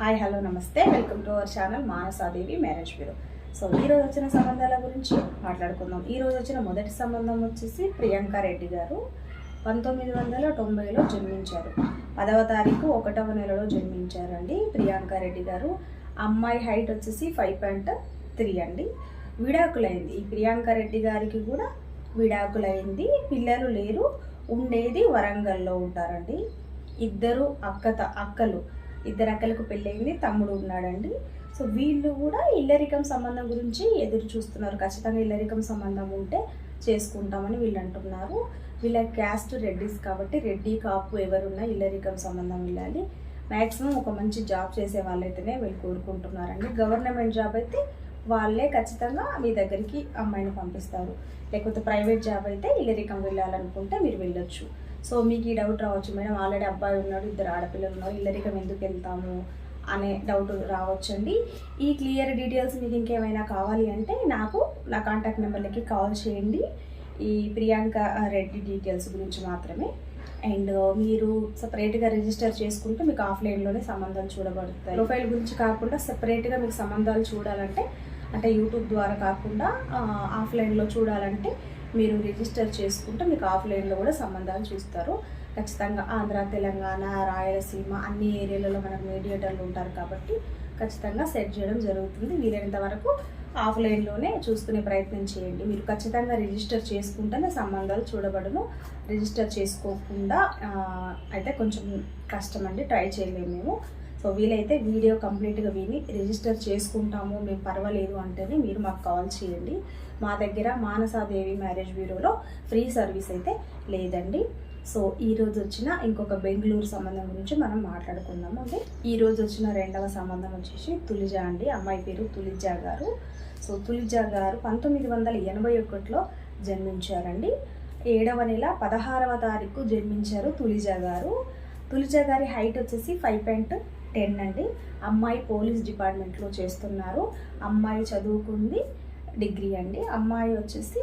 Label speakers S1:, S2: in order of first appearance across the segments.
S1: Hi hello నమస్తే. Welcome to our channel Manasadevi marriage bureau. So ఈ రోజు వచ్చిన సంబంధాల గురించి మాట్లాడుకుందాం. ఈరోజు వచ్చిన మొదటి సంబంధం వచ్చేసి ప్రియాంక రెడ్డి గారు పంతొమ్మిది వందల తొంభైలో జన్మించారు. పదవ తారీఖు ఒకటవ నెలలో జన్మించారండి ప్రియాంక రెడ్డి గారు. అమ్మాయి హైట్ వచ్చేసి ఫైవ్ పాయింట్ త్రీ అండి. విడాకులైంది. ఈ ప్రియాంక రెడ్డి గారికి కూడా విడాకులైంది. పిల్లలు లేరు ఉండేది వరంగల్లో ఉంటారండి. ఇద్దరు అక్క అక్కలు. ఇద్దరు అక్కలకు పెళ్ళయింది తమ్ముడు ఉన్నాడండి. సో వీళ్ళు కూడా ఇల్లరికం సంబంధం గురించి ఎదురు చూస్తున్నారు. ఖచ్చితంగా ఇల్లరికం సంబంధం ఉంటే చేసుకుంటామని వీళ్ళు అంటున్నారు. వీళ్ళ క్యాస్ట్ రెడ్డిస్ కాబట్టి రెడ్డి కాపు ఎవరున్నా ఇల్లరికం సంబంధం వెళ్ళాలి మ్యాక్సిమం ఒక మంచి జాబ్ చేసే వాళ్ళైతేనే వీళ్ళు కోరుకుంటున్నారండి. గవర్నమెంట్ జాబ్ అయితే వాళ్ళే ఖచ్చితంగా మీ దగ్గరికి అమ్మాయిని పంపిస్తారు. లేకపోతే ప్రైవేట్ జాబ్ అయితే ఇల్లరికం వెళ్ళాలనుకుంటే మీరు వెళ్ళొచ్చు. సో మీకు ఈ డౌట్ రావచ్చు మేడం. ఆల్రెడీ అబ్బాయి ఉన్నాడు ఇద్దరు ఆడపిల్లలు ఉన్నారు. ఇల్లరికం ఎందుకు వెళ్తాము అనే డౌట్ రావచ్చండి. ఈ క్లియర్ డీటెయిల్స్ మీకు ఇంకేమైనా కావాలి అంటే నాకు నా కాంటాక్ట్ నెంబర్లకి కాల్ చేయండి. ఈ ప్రియాంక రెడ్డి డీటెయిల్స్ గురించి మాత్రమే. అండ్ uh, మీరు సపరేట్గా రిజిస్టర్ చేసుకుంటే మీకు ఆఫ్లైన్లోనే సంబంధాలు చూడబడతాయి. ప్రొఫైల్ గురించి కాకుండా సపరేట్గా మీకు సంబంధాలు చూడాలంటే అంటే యూట్యూబ్ ద్వారా కాకుండా uh, ఆఫ్లైన్లో చూడాలంటే మీరు రిజిస్టర్ చేసుకుంటే మీకు ఆఫ్లైన్లో కూడా సంబంధాలు చూస్తారు. ఖచ్చితంగా ఆంధ్ర తెలంగాణ రాయలసీమ అన్ని ఏరియాలలో మనకు మీడియేటర్లు ఉంటారు కాబట్టి ఖచ్చితంగా సెట్ చేయడం జరుగుతుంది. వీలైనంత వరకు ఆఫ్లైన్లోనే చూసుకునే ప్రయత్నం చేయండి. మీరు ఖచ్చితంగా రిజిస్టర్ చేసుకుంటేనే సంబంధాలు చూడబడును. రిజిస్టర్ చేసుకోకుండా అయితే కొంచెం కష్టం అండి ట్రై చేయలేము మేము. సో వీలైతే వీడియో కంప్లీట్గా విని రిజిస్టర్ చేసుకుంటాము మేము పర్వాలేదు అంటేనే మీరు మాకు కాల్ చేయండి. మా దగ్గర మానసాదేవి మ్యారేజ్ బ్యూరోలో ఫ్రీ సర్వీస్ అయితే లేదండి. సో ఈరోజు వచ్చిన ఇంకొక బెంగళూరు సంబంధం గురించి మనం మాట్లాడుకుందాము అంటే ఈరోజు వచ్చిన రెండవ సంబంధం వచ్చేసి తులిజా అండి. అమ్మాయి పేరు తులిజా గారు. సో తులిజా గారు పంతొమ్మిది వందల ఎనభై ఒకటిలో జన్మించారండి. ఏడవ నెల పదహారవ తారీఖు జన్మించారు తులిజా గారు. తులిజా గారి హైట్ వచ్చేసి ఫైవ్ పాయింట్ టెన్ అండి. అమ్మాయి పోలీస్ డిపార్ట్మెంట్లో చేస్తున్నారు. అమ్మాయి చదువుకుంది డిగ్రీ అండి. అమ్మాయి వచ్చేసి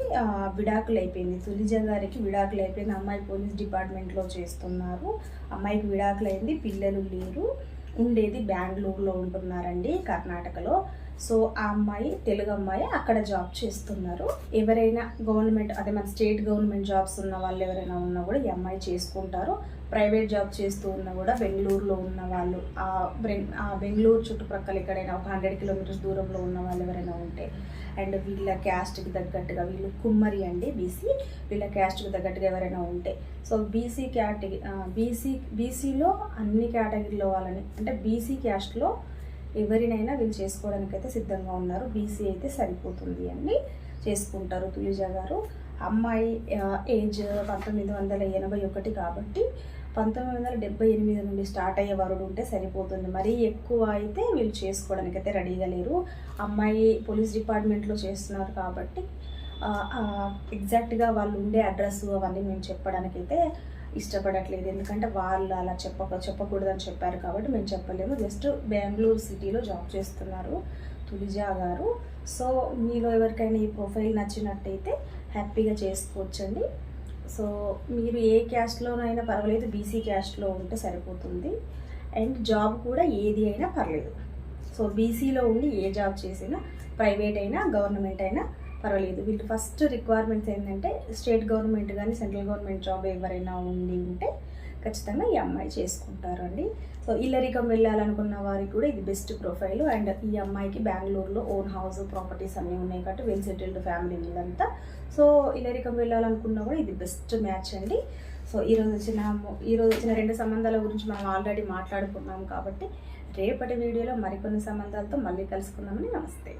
S1: విడాకులు అయిపోయింది. తులిజ గారికి విడాకులు అయిపోయింది. అమ్మాయి పోలీస్ డిపార్ట్మెంట్లో చేస్తున్నారు. అమ్మాయికి విడాకులు అయింది. పిల్లలు లేరు. ఉండేది బెంగళూరులో ఉంటున్నారండి కర్ణాటకలో. సో ఆ అమ్మాయి తెలుగు అమ్మాయి అక్కడ జాబ్ చేస్తున్నారు. ఎవరైనా గవర్నమెంట్ అదే మన స్టేట్ గవర్నమెంట్ జాబ్స్ ఉన్న వాళ్ళు ఎవరైనా ఉన్నా కూడా ఈ అమ్మాయి చేసుకుంటారు. ప్రైవేట్ జాబ్ చేస్తూ ఉన్నా కూడా బెంగళూరులో ఉన్న వాళ్ళు ఆ బెం- ఆ బెంగళూరు చుట్టుప్రక్కల ఎక్కడైనా ఒక హండ్రెడ్ కిలోమీటర్స్ దూరంలో ఉన్న వాళ్ళు ఎవరైనా ఉంటే అండ్ వీళ్ళ క్యాస్ట్కి తగ్గట్టుగా వీళ్ళు కుమ్మరి అండి బీసీ వీళ్ళ క్యాస్ట్కి తగ్గట్టుగా ఎవరైనా ఉంటే. సో బీసీ క్యాటగిరీ బీసీ బీసీలో అన్ని కేటగిరీలో వాళ్ళని అంటే బీసీ క్యాస్ట్లో ఎవరినైనా వీళ్ళు చేసుకోవడానికి అయితే సిద్ధంగా ఉన్నారు. బీసీ అయితే సరిపోతుంది అండి చేసుకుంటారు తులిజా గారు. అమ్మాయి ఏజ్ పంతొమ్మిది వందల ఎనభై ఒకటి కాబట్టి పంతొమ్మిది వందల డెబ్బై ఎనిమిది నుండి స్టార్ట్ అయ్యే వరుడు ఉంటే సరిపోతుంది. మరీ ఎక్కువ అయితే వీళ్ళు చేసుకోవడానికి అయితే రెడీగా లేరు. అమ్మాయి పోలీస్ డిపార్ట్మెంట్లో చేస్తున్నారు కాబట్టి ఎగ్జాక్ట్గా వాళ్ళు ఉండే అడ్రస్ అవన్నీ మేము చెప్పడానికి అయితే ఇష్టపడట్లేదు. ఎందుకంటే వాళ్ళు అలా చెప్పక చెప్పకూడదని చెప్పారు కాబట్టి మేము చెప్పలేము. జస్ట్ బెంగళూరు సిటీలో జాబ్ చేస్తున్నారు తులిజా గారు. సో మీలో ఎవరికైనా ఈ ప్రొఫైల్ నచ్చినట్టయితే హ్యాపీగా చేసుకోవచ్చండి. సో మీరు ఏ క్యాస్ట్లోనైనా పర్వాలేదు బీసీ క్యాస్ట్లో ఉంటే సరిపోతుంది. అండ్ జాబ్ కూడా ఏది అయినా పర్లేదు. సో బీసీలో ఉండి ఏ జాబ్ చేసినా ప్రైవేట్ అయినా గవర్నమెంట్ అయినా పర్వాలేదు. వీళ్ళు ఫస్ట్ రిక్వైర్మెంట్స్ ఏంటంటే స్టేట్ గవర్నమెంట్ కానీ సెంట్రల్ గవర్నమెంట్ జాబ్ ఎవరైనా ఉండి ఉంటే ఖచ్చితంగా ఈ అమ్మాయి చేసుకుంటారండి. సో ఇల్లరికం వెళ్ళాలనుకున్న వారికి కూడా ఇది బెస్ట్ ప్రొఫైల్ అండ్ ఈ అమ్మాయికి బెంగళూరులో ఓన్ హౌస్ ప్రాపర్టీస్ అన్నీ ఉన్నాయి కాబట్టి వెల్ సెటిల్డ్ ఫ్యామిలీ వీళ్ళంతా సో ఇల్లరికం వెళ్ళాలనుకున్నా కూడా ఇది బెస్ట్ మ్యాచ్ అండి. సో ఈరోజు వచ్చిన ఈరోజు వచ్చిన రెండు సంబంధాల గురించి మనం ఆల్రెడీ మాట్లాడుకున్నాం కాబట్టి రేపటి వీడియోలో మరికొన్ని సంబంధాలతో మళ్ళీ కలుసుకుందామని నమస్తే.